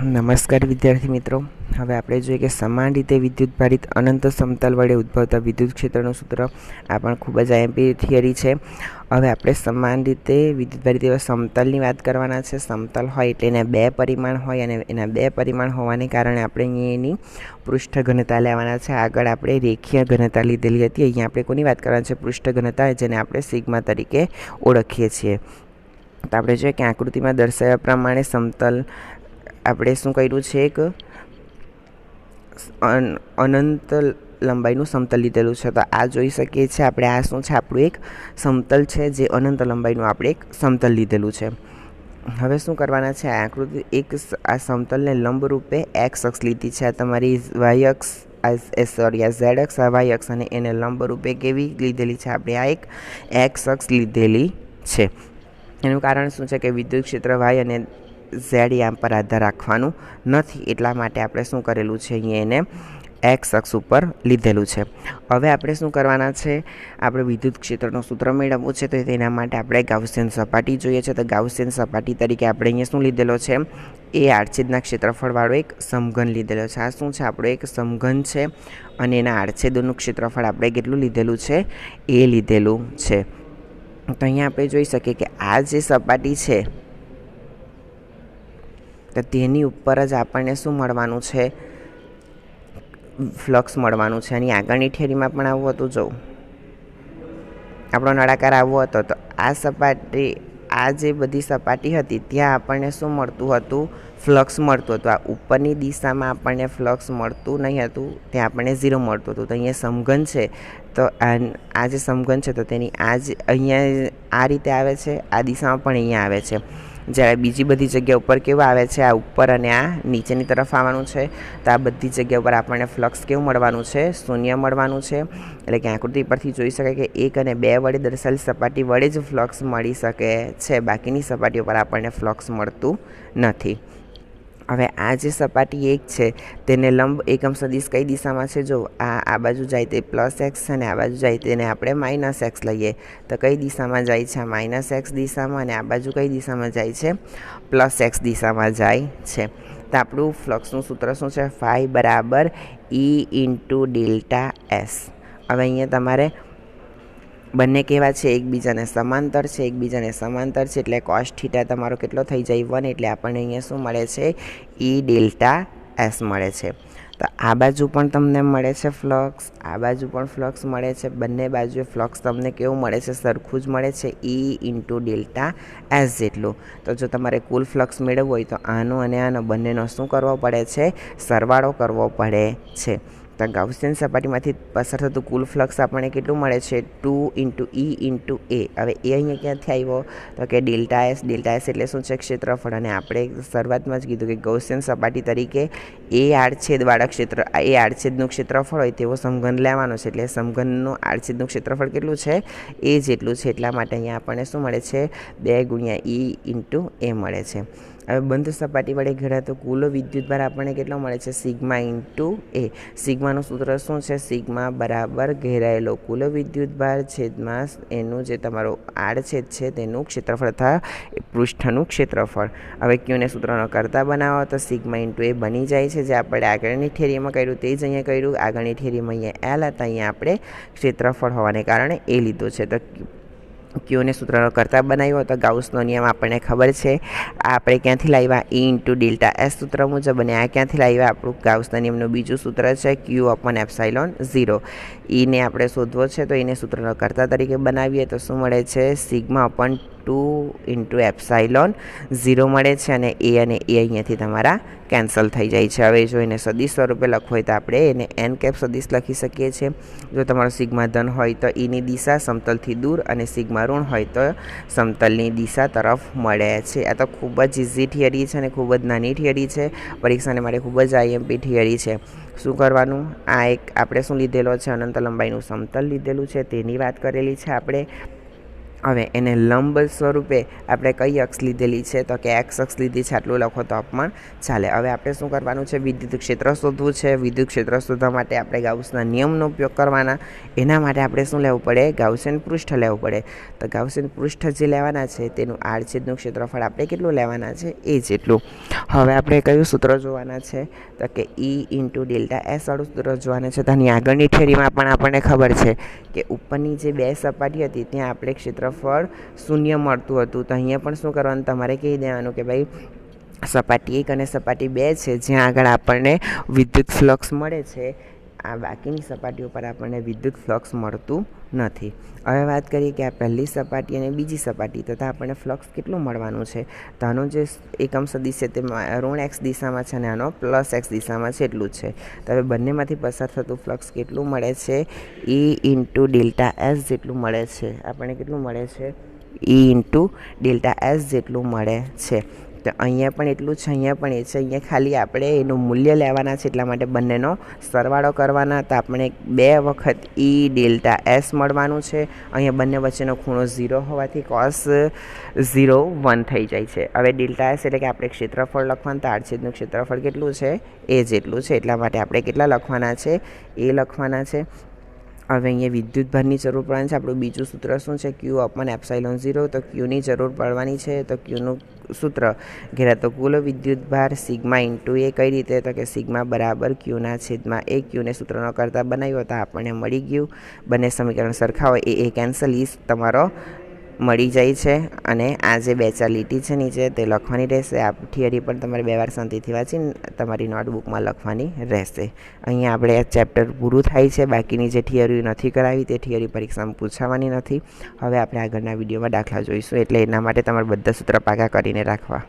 નમસ્કાર વિદ્યાર્થી મિત્રો. હવે આપણે જોઈએ કે સમાન રીતે વિદ્યુત ભારિત અનંત સમતલ વડે ઉદ્ભવતા વિદ્યુત ક્ષેત્રનું સૂત્ર આ પણ ખૂબ જ આઈએમપી થિયરી છે. હવે આપણે સમાન રીતે વિદ્યુત ભારિત એવા સમતલની વાત કરવાના છે. સમતલ હોય એટલે એના બે પરિમાણ હોય અને એના બે પરિમાણ હોવાને કારણે આપણે એની પૃષ્ઠ ઘનતા લેવાના છે. આગળ આપણે રેખીય ઘનતા લીધેલી હતી. અહીંયા આપણે કોની વાત કરવાની છે? પૃષ્ઠ ઘનતા જેને આપણે સિગ્મા તરીકે ઓળખીએ છીએ. તો આપણે જોઈએ કે આકૃતિમાં દર્શાવ્યા પ્રમાણે સમતલ આપણે શું કર્યું છે એક અનંત લંબાઈનું સમતલ લીધેલું છે. તો આ જોઈ શકીએ છીએ આપણે આ શું છે? આપણું એક સમતલ છે જે અનંત લંબાઈનું આપણે એક સમતલ લીધેલું છે. હવે શું કરવાના છે? આ આકૃતિ એક આ સમતલને લંબ રૂપે એક્સ અક્ષ લીધી છે. આ તમારી વાય અક્ષ, આ સોરી આ ઝેડ અક્ષ, આ વાય અક્ષ અને એને લંબ રૂપે કેવી લીધેલી છે? આપણે આ એક એક્સ અક્ષ લીધેલી છે. એનું કારણ શું છે કે વિદ્યુત ક્ષેત્ર વાય અને ઝેડ યામ પર આધાર રાખવાનું નથી. એટલા માટે આપણે શું કરેલું છે? અહીંયા એને એક્સ અક્ષ ઉપર લીધેલું છે. હવે આપણે શું કરવાના છે? આપણે વિદ્યુત ક્ષેત્રનું સૂત્ર મેળવવું છે, તો તેના માટે આપણે ગાઉસિયન સપાટી જોઈએ છે. તો ગાઉસિયન સપાટી તરીકે આપણે અહીંયા શું લીધેલો છે? એ આડછેદના ક્ષેત્રફળવાળો એક સમઘન લીધેલો છે. આ શું છે? આપણો એક સમઘન છે અને એના આડછેદોનું ક્ષેત્રફળ આપણે કેટલું લીધેલું છે? એ લીધેલું છે. તો અહીંયા આપણે જોઈ શકીએ કે આ જે સપાટી છે તો તેની ઉપર જ આપણને શું મળવાનું છે? ફ્લક્સ મળવાનું છે. એની આગળની ઠેરીમાં પણ આવું હતું જો આપણો નળાકાર આવો હતો, તો આ સપાટી, આ જે બધી સપાટી હતી, ત્યાં આપણને શું મળતું હતું? ફ્લક્સ મળતું હતું. આ ઉપરની દિશામાં આપણને ફ્લક્સ મળતું નહીં હતું. ત્યાં આપણને ઝીરો મળતું હતું. તો અહીંયા સમઘન છે. તો આ જે સમઘન છે, તો તેની આ જ, અહીંયા આ રીતે આવે છે. આ દિશામાં પણ અહીંયા આવે છે. જ્યારે બીજી બધી જગ્યા ઉપર કેવું આવે છે, આ ઉપર અને આ નીચેની તરફ આવવાનું છે. તો આ બધી જગ્યા ઉપર આપણને ફ્લક્સ કેવું મળવાનું છે? શૂન્ય મળવાનું છે. એટલે કે આકૃતિ પરથી જોઈ શકાય કે એક અને બે વડે દર્શાવેલી સપાટી વડે જ ફ્લક્સ મળી શકે છે. બાકીની સપાટી ઉપર આપણને ફ્લક્સ મળતું નથી. હવે આ જે સપાટી એક છે, તેને લંબ એકમ સદીશ કઈ દિશામાં છે? જો આ આ બાજુ જાય તે પ્લસ એક્સ છે અને આ બાજુ જાય તેને આપણે માઇનસ એક્સ લઈએ. તો કઈ દિશામાં જાય છે? માઇનસ એક્સ દિશામાં અને આ બાજુ કઈ દિશામાં જાય છે? પ્લસ એક્સ દિશામાં જાય છે. તો આપણું ફ્લક્સનું સૂત્ર શું છે? ફાઈ બરાબર ઈ ઇન્ટુ ડેલ્ટા એસ હવે અહીંયા તમારે બંને કેવા છે? એકબીજાને સમાંતર છે, એકબીજાને સમાંતર છે, એટલે કોસ્ટ થીટા તમારો કેટલો થઈ જાય? વન એટલે આપણને અહીંયા શું મળે છે? ઈ ડેલ્ટા એસ મળે છે. તો આ બાજુ પણ તમને મળે છે ફ્લક્સ આ બાજુ પણ ફ્લક્સ મળે છે. બંને બાજુએ ફ્લક્સ તમને કેવું મળે છે? સરખું જ મળે છે. ઈ ઇન્ટુ ડેલ્ટા એસ જેટલું. તો જો તમારે કુલ ફ્લક્સ મેળવવું હોય તો આનો અને આનો બંનેનો શું કરવો પડે છે? સરવાળો કરવો પડે છે. તો ગાઉસિયન સપાટીમાંથી પસાર થતું કુલ ફ્લક્સ આપણને કેટલું મળે છે? Two into E into A. હવે એ અહીંયા ક્યાંથી આવ્યો? તો કે ડેલ્ટા એસ ડેલ્ટા એસ એટલે શું છે? ક્ષેત્રફળ. અને આપણે શરૂઆતમાં જ કીધું કે ગૌસિયન સપાટી તરીકે એ આડછેદવાળા ક્ષેત્ર એ આડછેદનું ક્ષેત્રફળ હોય તેવો સમઘન લેવાનો છે. એટલે સમઘનનું આડછેદનું ક્ષેત્રફળ કેટલું છે? એ જેટલું છે. એટલા માટે અહીંયા આપણને શું મળે છે? બે ગુણ્યા ઈ ઇન્ટુ એ મળે છે. હવે બંધ સપાટી વડે ઘેરાતો કુલ વિદ્યુતભાર આપણને કેટલો મળે છે? સિગ્મા ઇન્ટુ એ. સિગ્માનું સૂત્ર શું છે? સિગ્મા બરાબર ઘેરાયેલો કુલ વિદ્યુતભાર છેદમાં એનું જે તમારો આડછેદ છે તેનું ક્ષેત્રફળ તથા પૃષ્ઠનું ક્ષેત્રફળ. હવે ક્યુને સૂત્રનો કરતા બનાવો તો સિગ્મા ઇન્ટુ એ બની જાય છે. જે આપણે આગળની થેરીમાં કર્યું તે જ અહીંયા કર્યું. આગળની થેરીમાં અહીંયા એલ હતા. અહીંયા આપણે ક્ષેત્રફળ હોવાને કારણે એ લીધું છે. તો ક્યુને સૂત્રનો કરતા બનાવ્યો તો ગાઉસનો નિયમ આપણને ખબર છે. આ આપણે ક્યાંથી લાવ્યા? ઈ ઇન્ટુ ડેલ્ટા એસ સૂત્ર મુજબ અને આ ક્યાંથી લાવ્યા? આપણું ગાઉસના નિયમનું બીજું સૂત્ર છે ક્યુ અપન એપ્સાઇલોન ઝીરો ઈને આપણે શોધવો છે, તો એને સૂત્રનો કરતા તરીકે બનાવીએ, તો શું મળે છે? Sigma upon two into epsilon zero મળે છે અને એ અને એ અહીંયાથી તમારા કેન્સલ થઈ જાય છે. હવે જો એને સદીશ સ્વરૂપે લખવું હોય તો આપણે એને એન કેપ સદીશ લખી શકીએ છીએ. જો તમારો સિગ્મા ધન હોય તો એની દિશા સમતલથી દૂર અને સિગ્મા ઋણ હોય તો સમતલની દિશા તરફ મળે છે. આ તો ખૂબ જ ઇઝી થિયરી છે અને ખૂબ જ નાની થિયરી છે. પરીક્ષાને માટે ખૂબ જ આઈએમપી થિયરી છે. શું કરવાનું? આ એક આપણે શું લીધેલો છે? અનંત લંબાઈનું સમતલ લીધેલું છે. તેની વાત કરેલી છે આપણે. હવે એને લંબ સ્વરૂપે આપણે કઈ અક્ષ લીધેલી છે? તો કે એક્સ અક્ષ લીધી છે, આટલું લખો તો પણ ચાલે. હવે આપણે શું કરવાનું છે? વિદ્યુત ક્ષેત્ર શોધવું છે. વિદ્યુત ક્ષેત્ર શોધવા માટે આપણે ગાઉસના નિયમનો ઉપયોગ કરવાના. એના માટે આપણે શું લેવું પડે? ગાઉસેન પૃષ્ઠ લેવું પડે. તો ગાઉસેન પૃષ્ઠ જે લેવાના છે, તેનું આડછેદનું ક્ષેત્રફળ આપણે કેટલું લેવાના છે? એ જેટલું. હવે આપણે કયું સૂત્ર જોવાના છે? તો કે ઈ ઇન્ટુ ડેલ્ટા એસ વાળું સૂત્ર જોવાના છે. તો આની આગળની ઠેરીમાં પણ આપણને ખબર છે કે ઉપરની જે બે સપાટી હતી, ત્યાં આપણે ક્ષેત્રફળ શૂન્ય મળતું હતું. તો અહીંયા પણ શું કરવાનું? તમારે કહી દેવાનું કે ભાઈ, સપાટી એક અને સપાટી બે છે. જ્યાં આગળ આપણને વિદ્યુત ફ્લક્સ મળે છે. આ બાકીની સપાટી ઉપર આપણને વિદ્યુત ફ્લક્સ મળતું નથી. હવે વાત કરીએ કે આ પહેલી સપાટી અને બીજી સપાટી, તથા આપણને ફ્લક્સ કેટલું મળવાનું છે? તો આનો જે એકમ સદિશ છે તે ઋણ એક્સ દિશામાં છે અને આનો પ્લસ એક્સ દિશામાં છે એટલું છે. તો હવે બંનેમાંથી પસાર થતું ફ્લક્સ કેટલું મળે છે? ઈ ઇન્ટુ ડેલ્ટા એસ જેટલું મળે છે. આપણને કેટલું મળે છે? ઈ ઇન્ટુ ડેલ્ટા એસ જેટલું મળે છે. તો અહીંયા પણ એટલું છે અહીંયા પણ એ છે. અહીંયા ખાલી આપણે એનું મૂલ્ય લેવાના છે એટલા માટે બંનેનો સરવાળો કરવાના. તો આપણે બે વખત ઈ ડેલ્ટા એસ મળવાનું છે. અહીંયા બંને વચ્ચેનો ખૂણો ઝીરો હોવાથી કોસ ઝીરો વન થઈ જાય છે. હવે ડેલ્ટા એસ એટલે કે આપણે ક્ષેત્રફળ લખવાનું. તો આડછેદનું ક્ષેત્રફળ કેટલું છે? એ જેટલું છે. એટલા માટે આપણે કેટલા લખવાના છે? એ લખવાના છે. હવે અહીંયા વિદ્યુત ભારની જરૂર પડવાની છે. આપણું બીજું સૂત્ર શું છે? Q upon epsilon zero. તો ક્યુની જરૂર પડવાની છે. તો ક્યુનું સૂત્ર ઘેરા તો કુલ વિદ્યુત ભાર સિગ્મા ઇન્ટુ એ કઈ રીતે? તો કે સિગ્મા બરાબર ક્યુના છેદમાં એ ક્યુને સૂત્રનો કરતાં બનાવ્યો. તો આપણને મળી ગયું. બંને સમીકરણ સરખા હોય એ એ કેન્સલ ઈસ તમારો મળી જાય છે અને આ જે બે ચાર લીટી છે નીચે તે લખવાની રહેશે. આ થિયરી પણ તમારે બે વાર શાંતિથી વાંચીને તમારી નોટબુકમાં લખવાની રહેશે. અહીંયા આપણે આ ચેપ્ટર પૂરું થાય છે. બાકીની જે થિયરી નથી કરાવી તે થિયરી પરીક્ષામાં પૂછાવાની નથી. હવે આપણે આગળના વિડીયોમાં દાખલા જોઈશું. એટલે એના માટે તમારે બધા સૂત્ર પાકા કરીને રાખવા.